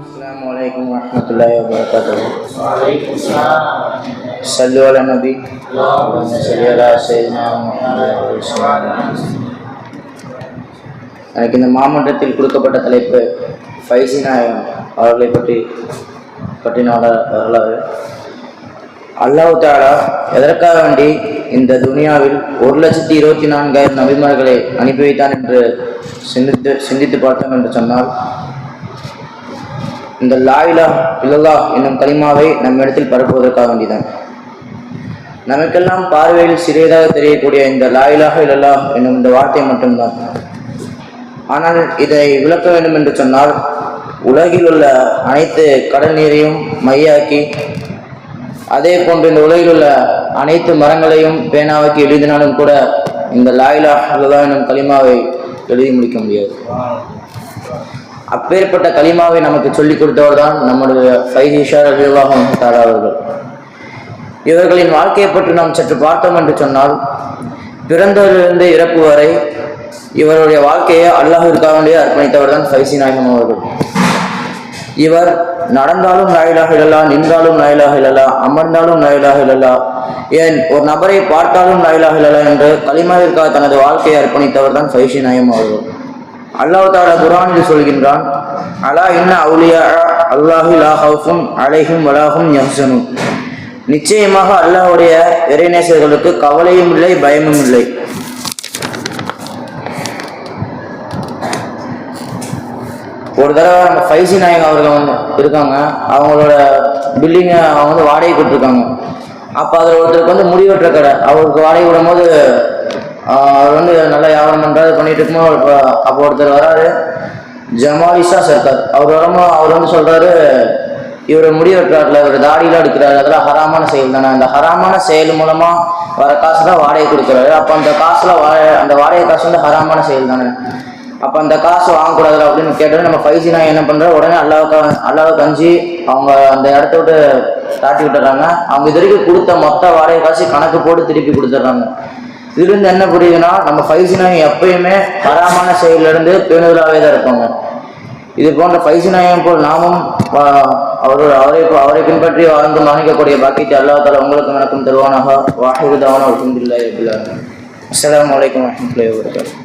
السلام عليكم ورحمة الله وبركاته وعليكم السلام صلوا على النبي اللهم صل على سيدنا محمد وسلم. எனக்கு இந்த மாமன்றத்தில் கொடுக்கப்பட்ட தலைப்பு ஃபைசி நாயகம் அவர்களை பற்றி பற்றினால வரலாறு. அல்லாஹ் தாலா எதற்காக வேண்டி இந்த துனியாவில் ஒரு லட்சத்தி இருபத்தி நான்காயிரம் நபிமார்களை அனுப்பி வைத்தான் என்று சிந்தித்து சிந்தித்து பார்த்தோம் என்று சொன்னால் இந்த லாயிலா இல்லல்லா என்னும் கலிமாவை நம்மிடத்தில் பரப்புவதற்காக வேண்டிதான். நமக்கெல்லாம் பார்வையில் சிறியதாக தெரியக்கூடிய இந்த லாயிலாக இல்லல்லா என்னும் இந்த வார்த்தை மட்டும்தான். ஆனால் இதை விளக்க வேண்டும் என்று சொன்னால் உலகில் உள்ள அனைத்து கடல் நீரையும் மையாக்கி அதே போன்று இந்த உலகில் உள்ள அனைத்து மரங்களையும் பேனாவாக்கி எழுதினாலும் கூட இந்த லாயிலா இல்லல்லா என்னும் கலிமாவை எழுதி முடிக்க முடியாது. அப்பேற்பட்ட கலிமாவை நமக்கு சொல்லிக் கொடுத்தவர் தான் நம்முடைய ஃபைஹிஷா ரலியல்லாஹு தாலா அவர்கள். இவர்களின் வாழ்க்கையை பற்றி நாம் சற்று பார்த்தோம் என்று சொன்னால் பிறந்தவரிலிருந்து இறப்பு வரை இவருடைய வாழ்க்கையை அல்லாஹிற்காக அர்ப்பணித்தவர் தான் ஃபைசி நாயகம் அவர்கள். இவர் நடந்தாலும் நாயிலாக இல்லலா நின்றாலும் நாயிலாக இல்லலா அமர்ந்தாலும் நாயிலாக இல்லலா ஏன் ஒரு நபரை பார்த்தாலும் நாயிலாக இல்லலா என்று கலிமாவிற்காக தனது வாழ்க்கையை அர்ப்பணித்தவர் தான் சைஷி நாயம் அவர்கள். அல்லாஹ் தாலா குரானில் சொல்கின்றான் அலா இன்ன அவுலியா அல்லாஹு லா ஹவுஃபும் அலைஹும் வலாஹும் யஹ்சனும் நிச்சயமாக அல்லாஹ்வுடைய இறைநேசர்களுக்கு கவலையும் இல்லை பயமும் இல்லை. ஒரு தடவை நம்ம ஃபைசி நாயக் அவர்கள் வந்து இருக்காங்க. அவங்களோட பில்டிங்கை அவங்க வந்து வாடகை கொடுத்துருக்காங்க. அப்போ அதில் ஒருத்தருக்கு வந்து முடிவெட்டுற கடை. அவருக்கு வாடகை விடும்போது அவர் வந்து நல்லா வியாபாரம் பண்ணுறாரு பண்ணிட்டு இருக்கும்போது அப்போ அப்போ ஒருத்தர் வராரு. ஜமாலிஷா சர்க்கார் அவர் வரமோ அவர் வந்து சொல்கிறாரு இவர் முடி வெட்டுறாருல இவர் தாடியெலாம் எடுக்கிறாரு. அதெல்லாம் ஹராமான செயல் தானே. அந்த ஹராமான செயல் மூலமாக வர காசு தான் வாடகை கொடுக்குறாரு. அப்போ அந்த காசில் வா அந்த வாடகை காசு வந்து ஹராமான செயல் தானே. அப்போ அந்த காசு வாங்கக்கூடாது அப்படின்னு கேட்டோம் நம்ம ஃபைவ் நான் என்ன பண்ணுறோம் உடனே அல்லாவுக்கு அல்லாவுக்கு அஞ்சு அவங்க அந்த இடத்த விட்டு தாட்டி விட்டுறாங்க. அவங்க இது வரைக்கும் கொடுத்த மொத்த வாடகை காசு கணக்கு போட்டு திருப்பி கொடுத்துட்றாங்க. இதுலேருந்து என்ன புரியுதுன்னா நம்ம ஃபைவ் நாயகம் எப்பயுமே ஹராமான செயலிலிருந்து பேணுதலாகவே தான் இருப்பாங்க. இது போன்ற ஃபைசி நாயம் போல் நாமும் அவர் அவரை அவரை பின்பற்றி வாழ்ந்து மரணிக்கக்கூடிய பாக்கியத்தை அல்லாஹ் தாலா உங்களுக்கும் எனக்கும் தருவானாக. வாஹிரு தாவானா அலமதுல்லாஹி அஸ்ஸலாமு அலைக்கும் வரஹ்மத்துல்லாஹி வபரகாத்துஹு.